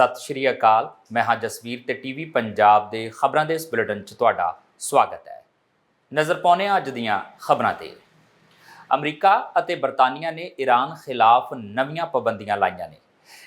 ਸਤਿ ਸ਼੍ਰੀ ਅਕਾਲ। ਮੈਂ ਹਾਂ ਜਸਵੀਰ ਤੇ ਟੀਵੀ ਪੰਜਾਬ ਦੇ ਖਬਰਾਂ ਦੇ ਇਸ ਬੁਲੇਟਿਨ 'ਚ ਤੁਹਾਡਾ ਸਵਾਗਤ ਹੈ। ਨਜ਼ਰ ਪਾਉਂਦੇ ਹਾਂ ਅੱਜ ਦੀਆਂ ਖਬਰਾਂ ਤੇ। ਅਮਰੀਕਾ ਅਤੇ ਬਰਤਾਨੀਆ ਨੇ ਈਰਾਨ ਖਿਲਾਫ ਨਵੀਆਂ ਪਾਬੰਦੀਆਂ ਲਾਈਆਂ ਨੇ।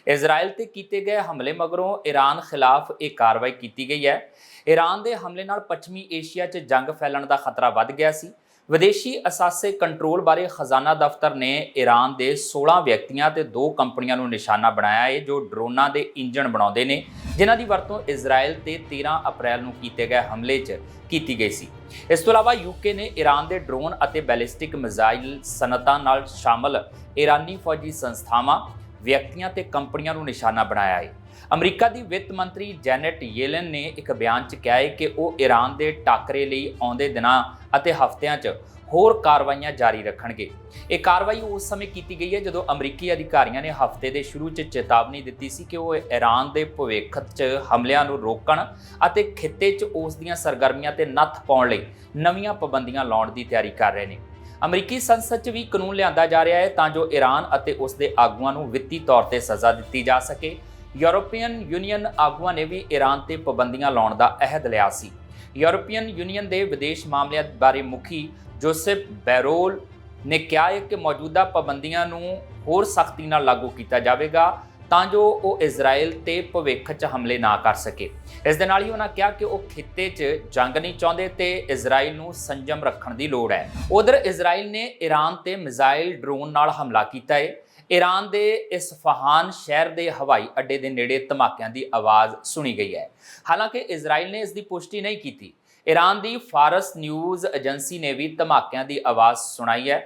ਇਜ਼ਰਾਈਲ ਤੇ ਕੀਤੇ ਗਏ ਹਮਲੇ ਮਗਰੋਂ ਈਰਾਨ ਖਿਲਾਫ ਇਹ ਕਾਰਵਾਈ ਕੀਤੀ ਗਈ ਹੈ। ਈਰਾਨ ਦੇ ਹਮਲੇ ਨਾਲ ਪੱਛਮੀ ਏਸ਼ੀਆ 'ਚ ਜੰਗ ਫੈਲਣ ਦਾ ਖਤਰਾ ਵੱਧ ਗਿਆ ਸੀ। ਵਿਦੇਸ਼ੀ ਅਸਾਸੇ ਕੰਟਰੋਲ ਬਾਰੇ ਖਜ਼ਾਨਾ ਦਫ਼ਤਰ ਨੇ ਈਰਾਨ ਦੇ 16 ਵਿਅਕਤੀਆਂ ਤੇ ਦੋ ਕੰਪਨੀਆਂ ਨੂੰ ਨਿਸ਼ਾਨਾ ਬਣਾਇਆ ਹੈ, ਜੋ ਡਰੋਨਾਂ ਦੇ ਇੰਜਣ ਬਣਾਉਂਦੇ ਨੇ, ਜਿਨ੍ਹਾਂ ਦੀ ਵਰਤੋਂ ਇਜ਼ਰਾਈਲ ਤੇ 13 ਅਪ੍ਰੈਲ ਨੂੰ ਕੀਤੇ ਗਏ ਹਮਲੇ 'ਚ ਕੀਤੀ ਗਈ ਸੀ। ਇਸ ਤੋਂ ਇਲਾਵਾ ਯੂਕੇ ਨੇ ਈਰਾਨ ਦੇ ਡਰੋਨ ਅਤੇ ਬੈਲਿਸਟਿਕ ਮਿਜ਼ਾਈਲ ਸਨਅਤਾਂ ਨਾਲ ਸ਼ਾਮਲ ਈਰਾਨੀ ਫੌਜੀ ਸੰਸਥਾਵਾਂ, ਵਿਅਕਤੀਆਂ ਤੇ ਕੰਪਨੀਆਂ ਨੂੰ ਨਿਸ਼ਾਨਾ ਬਣਾਇਆ ਹੈ। ਅਮਰੀਕਾ ਦੀ ਵਿੱਤ ਮੰਤਰੀ ਜੈਨੇਟ ਯੇਲਨ ਨੇ ਇੱਕ ਬਿਆਨ 'ਚ ਕਿਹਾ ਹੈ ਕਿ ਉਹ ਈਰਾਨ ਦੇ ਟਾਕਰੇ ਲਈ ਆਉਂਦੇ ਦਿਨਾਂ ਅਤੇ ਹਫ਼ਤਿਆਂ 'ਚ ਹੋਰ ਕਾਰਵਾਈਆਂ ਜਾਰੀ ਰੱਖਣਗੇ। ਇਹ ਕਾਰਵਾਈ ਉਸ ਸਮੇਂ ਕੀਤੀ ਗਈ ਹੈ ਜਦੋਂ ਅਮਰੀਕੀ ਅਧਿਕਾਰੀਆਂ ਨੇ ਹਫ਼ਤੇ ਦੇ ਸ਼ੁਰੂ 'ਚ ਚੇਤਾਵਨੀ ਦਿੱਤੀ ਸੀ ਕਿ ਉਹ ਈਰਾਨ ਦੇ ਭਵਿੱਖ 'ਚ ਹਮਲਿਆਂ ਨੂੰ ਰੋਕਣ ਅਤੇ ਖਿੱਤੇ 'ਚ ਉਸ ਦੀਆਂ ਸਰਗਰਮੀਆਂ ਤੇ ਨੱਥ ਪਾਉਣ ਲਈ ਨਵੀਆਂ ਪਾਬੰਦੀਆਂ ਲਾਉਣ ਦੀ ਤਿਆਰੀ ਕਰ ਰਹੇ ਨੇ। ਅਮਰੀਕੀ ਸੰਸਦ 'ਚ ਵੀ ਕਾਨੂੰਨ ਲਿਆਂਦਾ ਜਾ ਰਿਹਾ ਹੈ ਤਾਂ ਜੋ ਈਰਾਨ ਅਤੇ ਉਸ ਦੇ ਆਗੂਆਂ ਨੂੰ ਵਿੱਤੀ ਤੌਰ ਤੇ ਸਜ਼ਾ ਦਿੱਤੀ ਜਾ ਸਕੇ ਯੂਰੋਪੀਅਨ ਯੂਨੀਅਨ ਆਗੂਆਂ ਨੇ ਵੀ ਈਰਾਨ ਤੇ ਪਾਬੰਦੀਆਂ ਲਾਉਣ ਦਾ ਅਹਿਦ ਲਿਆ ਸੀ। ਯੂਰੋਪੀਅਨ ਯੂਨੀਅਨ ਦੇ ਵਿਦੇਸ਼ ਮਾਮਲਿਆਂ ਬਾਰੇ ਮੁਖੀ ਜੋਸੇਫ ਬੈਰੋਲ ਨੇ ਕਿਹਾ ਹੈ ਕਿ ਮੌਜੂਦਾ ਪਾਬੰਦੀਆਂ ਨੂੰ ਹੋਰ ਸਖਤੀ ਨਾਲ ਲਾਗੂ ਕੀਤਾ ਜਾਵੇਗਾ ਤਾਂ ਜੋ ਉਹ ਇਜ਼ਰਾਈਲ ਤੇ ਭਵਿੱਖ 'ਚ ਹਮਲੇ ਨਾ ਕਰ ਸਕੇ। ਇਸ ਦੇ ਨਾਲ ਹੀ ਉਹਨਾਂ ਕਿਹਾ ਕਿ ਉਹ ਖਿੱਤੇ 'ਚ ਜੰਗ ਨਹੀਂ ਚਾਹੁੰਦੇ ਤੇ ਇਜ਼ਰਾਈਲ ਨੂੰ ਸੰਜਮ ਰੱਖਣ ਦੀ ਲੋੜ ਹੈ। ਉਧਰ ਇਜ਼ਰਾਈਲ ਨੇ ਈਰਾਨ ਤੇ ਮਿਜ਼ਾਈਲ ਡਰੋਨ ਨਾਲ ਹਮਲਾ ਕੀਤਾ ਹੈ। ਈਰਾਨ ਦੇ ਇਸਫਹਾਨ ਸ਼ਹਿਰ ਦੇ ਹਵਾਈ ਅੱਡੇ ਦੇ ਨੇੜੇ ਧਮਾਕਿਆਂ ਦੀ ਆਵਾਜ਼ ਸੁਣੀ ਗਈ ਹੈ। ਹਾਲਾਂਕਿ ਇਜ਼ਰਾਈਲ ਨੇ ਇਸ ਦੀ ਪੁਸ਼ਟੀ ਨਹੀਂ ਕੀਤੀ। ਈਰਾਨ ਦੀ ਫਾਰਸ ਨਿਊਜ਼ ਏਜੰਸੀ ਨੇ ਵੀ ਧਮਾਕਿਆਂ ਦੀ ਆਵਾਜ਼ ਸੁਣਾਈ ਹੈ।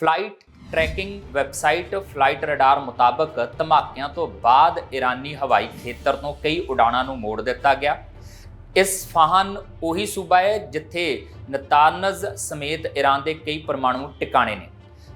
Flight tracking website Flightradar ਮੁਤਾਬਕ ਧਮਾਕਿਆਂ ਤੋਂ ਬਾਅਦ ਈਰਾਨੀ ਹਵਾਈ ਖੇਤਰ ਤੋਂ ਕਈ ਉਡਾਣਾਂ ਨੂੰ ਮੋੜ ਦਿੱਤਾ ਗਿਆ। ਇਸਫਹਾਨ ਉਹੀ ਸੂਬਾ ਹੈ ਜਿੱਥੇ ਨਤਾਨਜ਼ ਸਮੇਤ ਈਰਾਨ ਦੇ ਕਈ ਪਰਮਾਣੂ ਟਿਕਾਣੇ ਨੇ।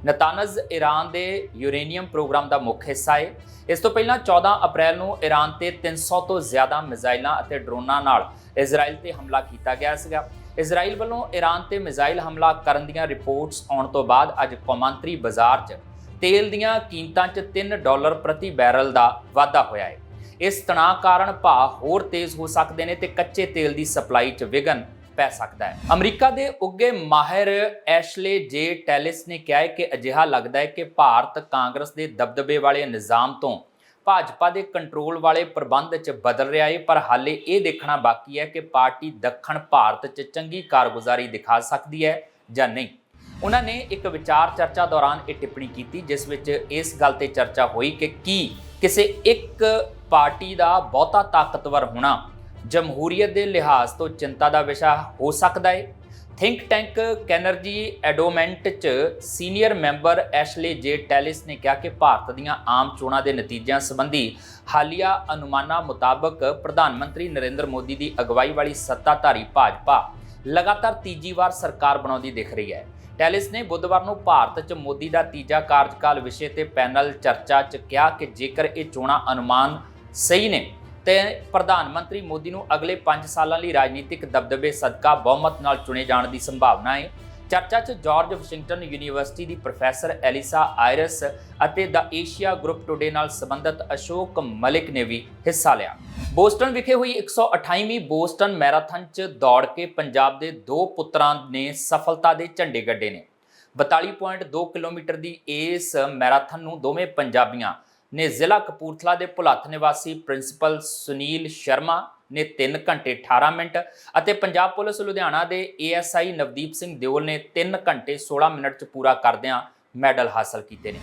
ਨਤਾਨਜ਼ ਈਰਾਨ ਦੇ ਯੂਰੇਨੀਅਮ ਪ੍ਰੋਗਰਾਮ ਦਾ ਮੁੱਖ ਹਿੱਸਾ ਹੈ ਇਸ ਤੋਂ ਪਹਿਲਾਂ 14 ਅਪ੍ਰੈਲ ਨੂੰ ਈਰਾਨ ਤੇ 300 ਤੋਂ ਜ਼ਿਆਦਾ ਮਿਜ਼ਾਈਲਾਂ ਅਤੇ ਡਰੋਨਾਂ ਨਾਲ ਇਜ਼ਰਾਈਲ ਤੇ ਹਮਲਾ ਕੀਤਾ ਗਿਆ ਸੀਗਾ। ਇਜ਼ਰਾਈਲ ਵੱਲੋਂ ਈਰਾਨ ਤੇ ਮਿਜ਼ਾਈਲ ਹਮਲਾ ਕਰਨ ਦੀਆਂ ਰਿਪੋਰਟਸ ਆਉਣ ਤੋਂ ਬਾਅਦ ਅੱਜ ਕੌਮਾਂਤਰੀ ਬਾਜ਼ਾਰ 'ਚ ਤੇਲ ਦੀਆਂ ਕੀਮਤਾਂ 'ਚ 3 ਡਾਲਰ ਪ੍ਰਤੀ ਬੈਰਲ ਦਾ ਵਾਧਾ ਹੋਇਆ ਹੈ ਇਸ ਤਣਾਅ ਕਾਰਨ ਭਾਅ ਹੋਰ ਤੇਜ਼ ਹੋ ਸਕਦੇ ਨੇ ਤੇ ਕੱਚੇ ਤੇਲ ਦੀ ਸਪਲਾਈ 'ਚ ਵਿਘਨ ਪੈ ਸਕਦਾ ਹੈ। ਅਮਰੀਕਾ ਦੇ ਉੱਗੇ ਮਾਹਿਰ ਐਸ਼ਲੇ ਜੇ ਟੈਲਿਸ ਨੇ ਕਿਹਾ ਹੈ ਕਿ ਅਜਿਹਾ ਲੱਗਦਾ ਹੈ ਕਿ ਭਾਰਤ ਕਾਂਗਰਸ ਦੇ ਦਬਦਬੇ ਵਾਲੇ ਨਿਜ਼ਾਮ ਤੋਂ ਭਾਜਪਾ ਦੇ ਕੰਟਰੋਲ ਵਾਲੇ ਪ੍ਰਬੰਧ 'ਚ ਬਦਲ ਰਿਹਾ ਹੈ ਪਰ ਹਾਲੇ ਇਹ ਦੇਖਣਾ ਬਾਕੀ ਹੈ ਕਿ ਪਾਰਟੀ ਦੱਖਣ ਭਾਰਤ 'ਚ ਚੰਗੀ ਕਾਰਗੁਜ਼ਾਰੀ ਦਿਖਾ ਸਕਦੀ ਹੈ ਜਾਂ ਨਹੀਂ। ਉਹਨਾਂ ਨੇ ਇੱਕ ਵਿਚਾਰ ਚਰਚਾ ਦੌਰਾਨ ਇਹ ਟਿੱਪਣੀ ਕੀਤੀ, ਜਿਸ ਵਿੱਚ ਇਸ ਗੱਲ ਤੇ ਚਰਚਾ ਹੋਈ ਕਿ ਕੀ ਕਿਸੇ ਇੱਕ ਪਾਰਟੀ ਦਾ ਬਹੁਤਾ ਤਾਕਤਵਰ ਹੋਣਾ ਜਮਹੂਰੀਅਤ ਦੇ ਲਿਹਾਜ਼ ਤੋਂ ਚਿੰਤਾ ਦਾ ਵਿਸ਼ਾ ਹੋ ਸਕਦਾ ਹੈ ਥਿੰਕ ਟੈਂਕ ਕੈਨਰਜੀ ਐਡੋਮੈਂਟ ਚ ਸੀਨੀਅਰ ਮੈਂਬਰ ਐਸ਼ਲੇ ਜੇ ਟੈਲਿਸ ਨੇ ਕਿਹਾ ਕਿ ਭਾਰਤ ਦੀਆਂ ਆਮ ਚੋਣਾਂ ਦੇ ਨਤੀਜਿਆਂ ਸੰਬੰਧੀ ਹਾਲੀਆ ਅਨੁਮਾਨਾਂ ਮੁਤਾਬਕ ਪ੍ਰਧਾਨ ਮੰਤਰੀ ਨਰਿੰਦਰ ਮੋਦੀ ਦੀ ਅਗਵਾਈ ਵਾਲੀ ਸੱਤਾਧਾਰੀ ਭਾਜਪਾ ਲਗਾਤਾਰ ਤੀਜੀ ਵਾਰ ਸਰਕਾਰ ਬਣਾਉਂਦੀ ਦਿਖ ਰਹੀ ਹੈ। ਟੈਲਿਸ ਨੇ ਬੁੱਧਵਾਰ ਨੂੰ ਭਾਰਤ 'ਚ ਮੋਦੀ ਦਾ ਤੀਜਾ ਕਾਰਜਕਾਲ ਵਿਸ਼ੇ ਤੇ ਪੈਨਲ ਚਰਚਾ 'ਚ ਕਿਹਾ ਕਿ ਜੇਕਰ ਇਹ ਚੋਣਾਂ ਅਨੁਮਾਨ ਸਹੀ ਨੇ ਤੇ ਪ੍ਰਧਾਨ ਮੰਤਰੀ ਮੋਦੀ ਨੂੰ ਅਗਲੇ 5 ਸਾਲਾਂ ਲਈ ਰਾਜਨੀਤਿਕ ਦਬਦਬੇ, ਸਦਕਾ, ਬਹੁਮਤ ਨਾਲ ਚੁਣੇ ਜਾਣ ਦੀ ਸੰਭਾਵਨਾ ਹੈ। ਚਰਚਾ 'ਚ ਜਾਰਜ ਵਾਸ਼ਿੰਗਟਨ ਯੂਨੀਵਰਸਿਟੀ ਦੀ ਪ੍ਰੋਫੈਸਰ ਐਲਿਸਾ ਆਇਰਸ ਅਤੇ ਦਾ ਏਸ਼ੀਆ ਗਰੁੱਪ ਟੁਡੇ ਨਾਲ ਸੰਬੰਧਿਤ ਅਸ਼ੋਕ ਮਲਿਕ ਨੇ ਵੀ ਹਿੱਸਾ ਲਿਆ। ਬੋਸਟਨ ਵਿਖੇ ਹੋਈ 128ਵੀਂ ਬੋਸਟਨ ਮੈਰਾਥਨ 'ਚ ਦੌੜ ਕੇ ਪੰਜਾਬ ਦੇ ਦੋ ਪੁੱਤਰਾਂ ਨੇ ਸਫਲਤਾ ਦੇ ਝੰਡੇ ਗੱਡੇ ਨੇ। 42.2 ਕਿਲੋਮੀਟਰ ਦੀ ਇਸ ਮੈਰਾਥਨ ਨੂੰ ਦੋਵੇਂ ਪੰਜਾਬੀਆਂ ਨੇ ਜ਼ਿਲ੍ਹਾ ਕਪੂਰਥਲਾ ਦੇ ਭੁਲੱਥ ਨਿਵਾਸੀ ਪ੍ਰਿੰਸੀਪਲ ਸੁਨੀਲ ਸ਼ਰਮਾ ਨੇ 3 ਘੰਟੇ 18 ਮਿੰਟ ਅਤੇ ਪੰਜਾਬ ਪੁਲਿਸ ਲੁਧਿਆਣਾ ਦੇ ਏਐਸਆਈ ਨਵਦੀਪ ਸਿੰਘ ਦਿਓਲ ਨੇ 3 ਘੰਟੇ 16 ਮਿੰਟ ਚ ਪੂਰਾ ਕਰਦਿਆਂ ਮੈਡਲ ਹਾਸਲ ਕੀਤੇ ਨੇ।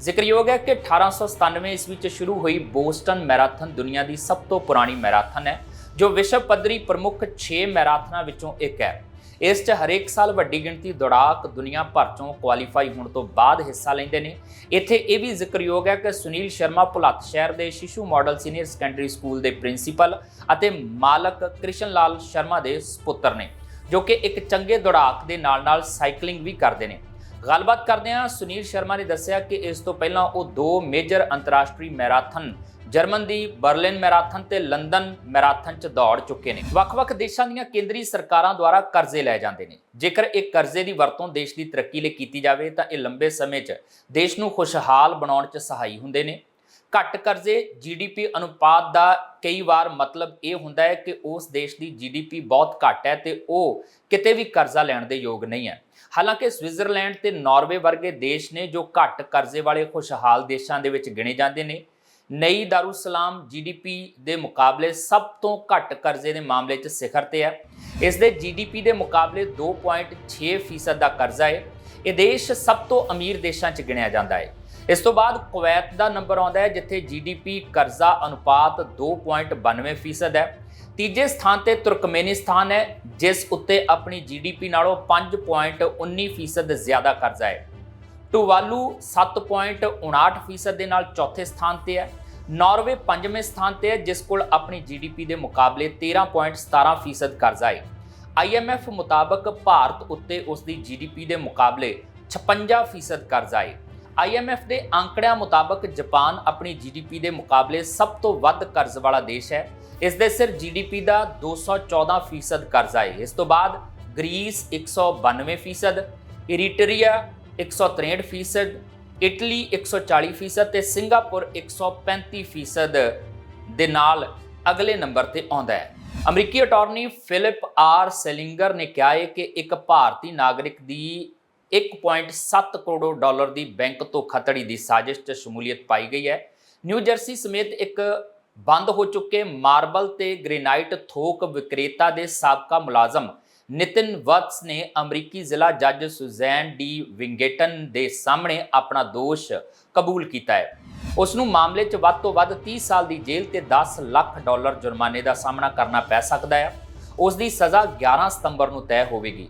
ਜ਼ਿਕਰਯੋਗ ਹੈ ਕਿ 1897 ਈਸਵੀ ਚ ਸ਼ੁਰੂ ਹੋਈ ਬੋਸਟਨ ਮੈਰਾਥਨ ਦੁਨੀਆ ਦੀ ਸਭ ਤੋਂ ਪੁਰਾਣੀ ਮੈਰਾਥਨ ਹੈ, ਜੋ ਵਿਸ਼ਵ ਪੱਧਰੀ ਪ੍ਰਮੁੱਖ 6 ਮੈਰਾਥਨਾਂ ਵਿੱਚੋਂ ਇੱਕ ਹੈ। ਇਸ 'ਚ ਹਰੇਕ ਸਾਲ ਵੱਡੀ ਗਿਣਤੀ ਦੌੜਾਕ ਦੁਨੀਆ ਭਰ ਚੋਂ ਕੁਆਲੀਫਾਈ ਹੋਣ ਤੋਂ ਬਾਅਦ ਹਿੱਸਾ ਲੈਂਦੇ ਨੇ। ਇੱਥੇ ਇਹ ਵੀ ਜ਼ਿਕਰਯੋਗ ਹੈ ਕਿ ਸੁਨੀਲ ਸ਼ਰਮਾ ਭੁਲੱਥ ਸ਼ਹਿਰ ਦੇ ਸ਼ਿਸ਼ੂ ਮਾਡਲ ਸੀਨੀਅਰ ਸੈਕੰਡਰੀ ਸਕੂਲ ਦੇ ਪ੍ਰਿੰਸੀਪਲ ਅਤੇ ਮਾਲਕ ਕ੍ਰਿਸ਼ਨ ਲਾਲ ਸ਼ਰਮਾ ਦੇ ਸੁਪੁੱਤਰ ਨੇ, ਜੋ ਕਿ ਇੱਕ ਚੰਗੇ ਦੌੜਾਕ ਦੇ ਨਾਲ-ਨਾਲ ਸਾਈਕਲਿੰਗ ਵੀ ਕਰਦੇ ਨੇ। ਗੱਲਬਾਤ ਕਰਦੇ ਹਾਂ, ਸੁਨੀਲ ਸ਼ਰਮਾ ਨੇ ਦੱਸਿਆ ਕਿ ਇਸ ਤੋਂ ਪਹਿਲਾਂ ਉਹ ਦੋ ਮੇਜਰ ਅੰਤਰਰਾਸ਼ਟਰੀ ਮੈਰਾਥਨ ਜਰਮਨ ਦੀ ਬਰਲਿਨ ਮੈਰਾਥਨ ਤੇ ਲੰਡਨ ਮੈਰਾਥਨ 'ਚ ਦੌੜ ਚੁੱਕੇ ਨੇ। ਵੱਖ-ਵੱਖ ਦੇਸ਼ਾਂ ਦੀਆਂ ਕੇਂਦਰੀ ਸਰਕਾਰਾਂ ਦੁਆਰਾ ਕਰਜ਼ੇ ਲਏ ਜਾਂਦੇ ਨੇ। ਜੇਕਰ ਇਹ ਕਰਜ਼ੇ ਦੀ ਵਰਤੋਂ ਦੇਸ਼ ਦੀ ਤਰੱਕੀ ਲਈ ਕੀਤੀ ਜਾਵੇ, ਤਾਂ ਇਹ ਲੰਬੇ ਸਮੇਂ 'ਚ ਦੇਸ਼ ਨੂੰ ਖੁਸ਼ਹਾਲ ਬਣਾਉਣ 'ਚ ਸਹਾਈ ਹੁੰਦੇ ਨੇ। ਘੱਟ ਕਰਜ਼ੇ ਜੀਡੀਪੀ ਅਨੁਪਾਤ ਦਾ ਕਈ ਵਾਰ ਮਤਲਬ ਇਹ ਹੁੰਦਾ ਹੈ ਕਿ ਉਸ ਦੇਸ਼ ਦੀ ਜੀਡੀਪੀ ਬਹੁਤ ਘੱਟ ਹੈ ਤੇ ਉਹ ਕਿਤੇ ਵੀ ਕਰਜ਼ਾ ਲੈਣ ਦੇ ਯੋਗ ਨਹੀਂ ਹੈ। ਹਾਲਾਂਕਿ ਸਵਿਟਜ਼ਰਲੈਂਡ ਤੇ ਨਾਰਵੇ ਵਰਗੇ ਦੇਸ਼ ਨੇ ਜੋ ਘੱਟ ਕਰਜ਼ੇ ਵਾਲੇ ਖੁਸ਼ਹਾਲ ਦੇਸ਼ਾਂ ਦੇ ਵਿੱਚ ਗਿਣੇ ਜਾਂਦੇ ਨੇ ਨਈ ਦਾਰੁਸਲਾਮ ਜੀਡੀਪੀ ਦੇ ਮੁਕਾਬਲੇ ਸਭ ਤੋਂ ਘੱਟ ਕਰਜ਼ੇ ਦੇ ਮਾਮਲੇ 'ਚ ਸਿਖਰ ਤੇ ਹੈ। ਇਸ ਦੇ ਜੀਡੀਪੀ ਦੇ ਮੁਕਾਬਲੇ 2.6% ਦਾ ਕਰਜ਼ਾ ਹੈ। ਇਹ ਦੇਸ਼ ਸਭ ਤੋਂ ਅਮੀਰ ਦੇਸ਼ਾਂ 'ਚ ਗਿਣਿਆ ਜਾਂਦਾ ਹੈ। ਇਸ ਤੋਂ ਬਾਅਦ ਕੁਵੈਤ ਦਾ ਨੰਬਰ ਆਉਂਦਾ ਹੈ, ਜਿੱਥੇ ਜੀਡੀਪੀ ਕਰਜ਼ਾ ਅਨੁਪਾਤ 2.92% ਹੈ। ਤੀਜੇ ਸਥਾਨ ਤੇ ਤੁਰਕਮੇਨਿਸਤਾਨ ਹੈ, ਜਿਸ ਉੱਤੇ ਆਪਣੀ ਜੀਡੀਪੀ ਨਾਲੋਂ 5.19% ਜ਼ਿਆਦਾ ਕਰਜ਼ਾ ਹੈ। ਟੁਵਾਲੂ 7.59% ਦੇ ਨਾਲ ਚੌਥੇ ਸਥਾਨ ਤੇ ਹੈ। ਨਾਰਵੇ ਪੰਜਵੇਂ ਸਥਾਨ ਤੇ ਹੈ, ਜਿਸ ਕੋਲ ਆਪਣੀ ਜੀਡੀਪੀ ਦੇ ਮੁਕਾਬਲੇ 13.17% ਕਰਜ਼ਾ ਹੈ। IMF ਮੁਤਾਬਕ ਭਾਰਤ ਉੱਤੇ ਉਸ ਦੀ ਜੀਡੀਪੀ ਦੇ ਮੁਕਾਬਲੇ 56% ਕਰਜ਼ਾ ਹੈ। IMF ਦੇ ਅੰਕੜਿਆਂ ਮੁਤਾਬਕ ਜਾਪਾਨ ਆਪਣੀ ਜੀਡੀਪੀ ਦੇ ਮੁਕਾਬਲੇ ਸਭ ਤੋਂ ਵੱਧ ਕਰਜ਼ ਵਾਲਾ ਦੇਸ਼ ਹੈ। ਇਸ ਦੇ ਸਿਰ ਜੀਡੀਪੀ ਦਾ 214% ਕਰਜ਼ਾ ਹੈ। ਇਸ ਤੋਂ ਬਾਅਦ ਗ੍ਰੀਸ 192% ਇਰੀਟਰੀਆ 163% ਇਟਲੀ 140% ਤੇ ਸਿੰਗਾਪੁਰ 135% ਦੇ ਨਾਲ ਅਗਲੇ ਨੰਬਰ ਤੇ ਆਉਂਦਾ ਹੈ। ਅਮਰੀਕੀ ਅਟਾਰਨੀ ਫਿਲਿਪ ਆਰ ਸੈਲਿੰਗਰ ਨੇ ਕਿਹਾ ਹੈ ਕਿ ਇੱਕ ਭਾਰਤੀ ਨਾਗਰਿਕ ਦੀ 1.7 ਕਰੋੜ ਡਾਲਰ ਦੀ ਬੈਂਕ ਧੋਖਾਧੜੀ ਦੀ ਸਾਜ਼ਿਸ਼ 'ਚ ਸ਼ਮੂਲੀਅਤ ਪਾਈ ਗਈ ਹੈ। ਨਿਊ ਜਰਸੀ ਸਮੇਤ ਇੱਕ ਬੰਦ ਹੋ ਚੁੱਕੇ ਮਾਰਬਲ ਤੇ ਗ੍ਰੇਨਾਈਟ ਥੋਕ ਵਿਕਰੇਤਾ ਦੇ ਸਾਬਕਾ ਮੁਲਾਜ਼ਮ ਨਿਤਿਨ ਵਤਸ ਨੇ ਅਮਰੀਕੀ ਜ਼ਿਲ੍ਹਾ ਜੱਜ ਸੁਜ਼ੈਨ ਡੀ ਵਿੰਗੇਟਨ ਦੇ ਸਾਹਮਣੇ ਆਪਣਾ ਦੋਸ਼ ਕਬੂਲ ਕੀਤਾ ਹੈ। ਉਸ ਨੂੰ ਮਾਮਲੇ 'ਚ ਵੱਧ ਤੋਂ ਵੱਧ 30 ਸਾਲ ਦੀ ਜੇਲ੍ਹ ਤੇ 10 ਲੱਖ ਡਾਲਰ ਜੁਰਮਾਨੇ ਦਾ ਸਾਹਮਣਾ ਕਰਨਾ ਪੈ ਸਕਦਾ ਹੈ। ਉਸ ਦੀ ਸਜ਼ਾ 11 ਸਤੰਬਰ ਨੂੰ ਤੈਅ ਹੋਵੇਗੀ।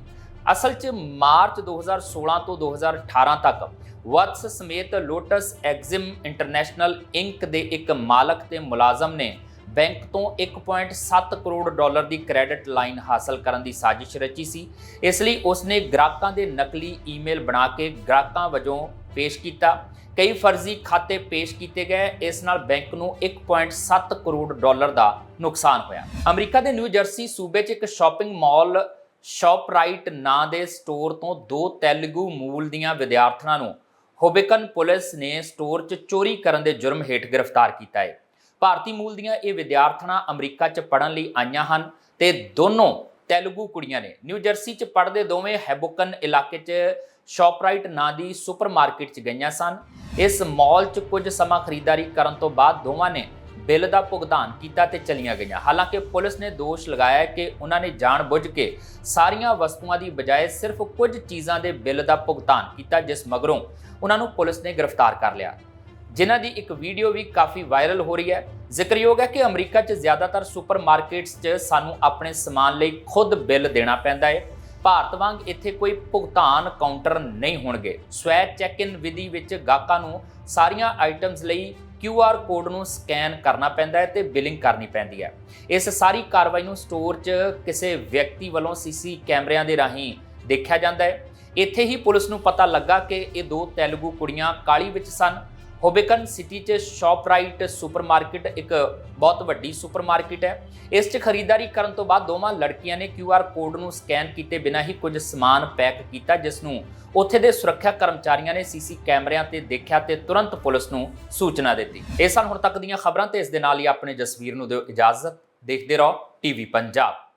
ਅਸਲ 'ਚ ਮਾਰਚ 2016 ਤੋਂ 2018 ਤੱਕ ਵਤਸ ਸਮੇਤ ਲੋਟਸ ਐਗਜ਼ਿਮ ਇੰਟਰਨੈਸ਼ਨਲ ਇੰਕ ਦੇ ਇੱਕ ਮਾਲਕ ਤੇ ਮੁਲਾਜ਼ਮ ਨੇ ਬੈਂਕ ਤੋਂ 1.7 ਕਰੋੜ ਡਾਲਰ ਦੀ ਕ੍ਰੈਡਿਟ ਲਾਈਨ ਹਾਸਲ ਕਰਨ ਦੀ ਸਾਜ਼ਿਸ਼ ਰਚੀ ਸੀ। ਇਸ ਲਈ ਉਸਨੇ ਗ੍ਰਾਹਕਾਂ ਦੇ ਨਕਲੀ ਈਮੇਲ ਬਣਾ ਕੇ ਗ੍ਰਾਹਕਾਂ ਵਜੋਂ ਪੇਸ਼ ਕੀਤਾ। ਕਈ ਫਰਜ਼ੀ ਖਾਤੇ ਪੇਸ਼ ਕੀਤੇ ਗਏ। ਇਸ ਨਾਲ ਬੈਂਕ ਨੂੰ 1.7 ਕਰੋੜ ਡਾਲਰ ਦਾ ਨੁਕਸਾਨ ਹੋਇਆ। ਅਮਰੀਕਾ ਦੇ ਨਿਊ ਜਰਸੀ ਸੂਬੇ 'ਚ ਇੱਕ ਸ਼ਾਪਿੰਗ ਮਾਲ ਸ਼ਾਪਰਾਈਟ ਨਾਂ ਦੇ ਸਟੋਰ ਤੋਂ ਦੋ ਤੇਲਗੂ ਮੂਲ ਦੀਆਂ ਵਿਦਿਆਰਥਣਾਂ ਨੂੰ ਹੋਬਿਕਨ ਪੁਲਿਸ ਨੇ ਸਟੋਰ 'ਚ ਚੋਰੀ ਕਰਨ ਦੇ ਜੁਰਮ ਹੇਠ ਗ੍ਰਿਫਤਾਰ ਕੀਤਾ ਹੈ। ਭਾਰਤੀ ਮੂਲ ਦੀਆਂ ਇਹ ਵਿਦਿਆਰਥਣਾਂ ਅਮਰੀਕਾ 'ਚ ਪੜ੍ਹਨ ਲਈ ਆਈਆਂ ਹਨ ਤੇ ਦੋਨੋਂ ਤੇਲਗੂ ਕੁੜੀਆਂ ਨੇ। ਨਿਊ ਜਰਸੀ 'ਚ ਪੜ੍ਹਦੇ ਦੋਵੇਂ ਹੈਬੋਕਨ ਇਲਾਕੇ 'ਚ ਸ਼ਾਪਰਾਈਟ ਨਾਂ ਦੀ ਸੁਪਰਮਾਰਕਟ 'ਚ ਗਈਆਂ ਸਨ। ਇਸ ਮਾਲ 'ਚ ਕੁਝ ਸਮਾਂ ਖਰੀਦਦਾਰੀ ਕਰਨ ਤੋਂ ਬਾਅਦ ਦੋਵਾਂ ਨੇ ਬਿੱਲ ਦਾ ਭੁਗਤਾਨ ਕੀਤਾ ਤੇ ਚਲੀਆਂ ਗਈਆਂ। ਹਾਲਾਂਕਿ ਪੁਲਿਸ ਨੇ ਦੋਸ਼ ਲਗਾਇਆ ਕਿ ਉਹਨਾਂ ਨੇ ਜਾਣਬੁੱਝ ਕੇ ਸਾਰੀਆਂ ਵਸਤੂਆਂ ਦੀ ਬਜਾਏ ਸਿਰਫ ਕੁਝ ਚੀਜ਼ਾਂ ਦੇ ਬਿੱਲ ਦਾ ਭੁਗਤਾਨ ਕੀਤਾ, ਜਿਸ ਮਗਰੋਂ ਉਹਨਾਂ ਨੂੰ ਪੁਲਿਸ ਨੇ ਗ੍ਰਿਫਤਾਰ ਕਰ ਲਿਆ। ਜਿਨ੍ਹਾਂ ਦੀ ਇੱਕ ਵੀਡੀਓ ਵੀ ਕਾਫੀ ਵਾਇਰਲ ਹੋ ਰਹੀ ਹੈ। ਜ਼ਿਕਰਯੋਗ ਹੈ ਕਿ ਅਮਰੀਕਾ 'ਚ ਜ਼ਿਆਦਾਤਰ ਸੁਪਰਮਾਰਕਟਸ 'ਚ ਸਾਨੂੰ ਆਪਣੇ ਸਮਾਨ ਲਈ ਖੁਦ ਬਿੱਲ ਦੇਣਾ ਪੈਂਦਾ ਹੈ। ਭਾਰਤ ਵਾਂਗ ਇੱਥੇ ਕੋਈ ਭੁਗਤਾਨ ਕਾਊਂਟਰ ਨਹੀਂ ਹੋਣਗੇ। ਸਵੈ ਚੈੱਕ-ਇਨ ਵਿਧੀ ਵਿੱਚ ਗਾਹਕਾਂ ਨੂੰ ਸਾਰੀਆਂ ਆਈਟਮਸ ਲਈ QR ਕੋਡ ਨੂੰ ਸਕੈਨ ਕਰਨਾ ਪੈਂਦਾ ਹੈ ਤੇ ਬਿਲਿੰਗ ਕਰਨੀ ਪੈਂਦੀ ਹੈ। ਇਸ ਸਾਰੀ ਕਾਰਵਾਈ ਨੂੰ ਸਟੋਰ 'ਚ ਕਿਸੇ ਵਿਅਕਤੀ ਵੱਲੋਂ ਸੀਸੀ ਕੈਮਰਿਆਂ ਦੇ ਰਾਹੀਂ ਦੇਖਿਆ ਜਾਂਦਾ ਹੈ। ਇੱਥੇ ਹੀ ਪੁਲਿਸ ਨੂੰ ਪਤਾ ਲੱਗਾ ਕਿ ਇਹ ਦੋ ਤੇਲਗੂ ਕੁੜੀਆਂ ਕਾਲੀ ਵਿੱਚ ਸਨ। ਹੋਬਿਕਨ ਸਿਟੀ 'ਚ ਸ਼ਾਪਰਾਈਟ ਸੁਪਰਮਾਰਕਟ ਇੱਕ ਬਹੁਤ ਵੱਡੀ ਸੁਪਰਮਾਰਕਟ ਹੈ। ਇਸ 'ਚ ਖਰੀਦਦਾਰੀ ਕਰਨ ਤੋਂ ਬਾਅਦ ਦੋਵਾਂ ਲੜਕੀਆਂ ਨੇ QR ਕੋਡ ਨੂੰ ਸਕੈਨ ਕੀਤੇ ਬਿਨਾਂ ਹੀ ਕੁਝ ਸਮਾਨ ਪੈਕ ਕੀਤਾ, ਜਿਸ ਨੂੰ ਉੱਥੇ ਦੇ ਸੁਰੱਖਿਆ ਕਰਮਚਾਰੀਆਂ ਨੇ ਸੀਸੀ ਕੈਮਰਿਆਂ ਤੇ ਦੇਖਿਆ ਤੇ ਤੁਰੰਤ ਪੁਲਿਸ ਨੂੰ ਸੂਚਨਾ ਦਿੱਤੀ। ਇਹ ਸਨ ਹੁਣ ਤੱਕ ਦੀਆਂ ਖਬਰਾਂ ਤੇ ਇਸ ਦੇ ਨਾਲ ਹੀ ਆਪਣੇ ਜਸਵੀਰ ਨੂੰ ਦਿਓ ਇਜਾਜ਼ਤ। ਦੇਖਦੇ ਰਹੋ ਟੀਵੀ ਪੰਜਾਬ।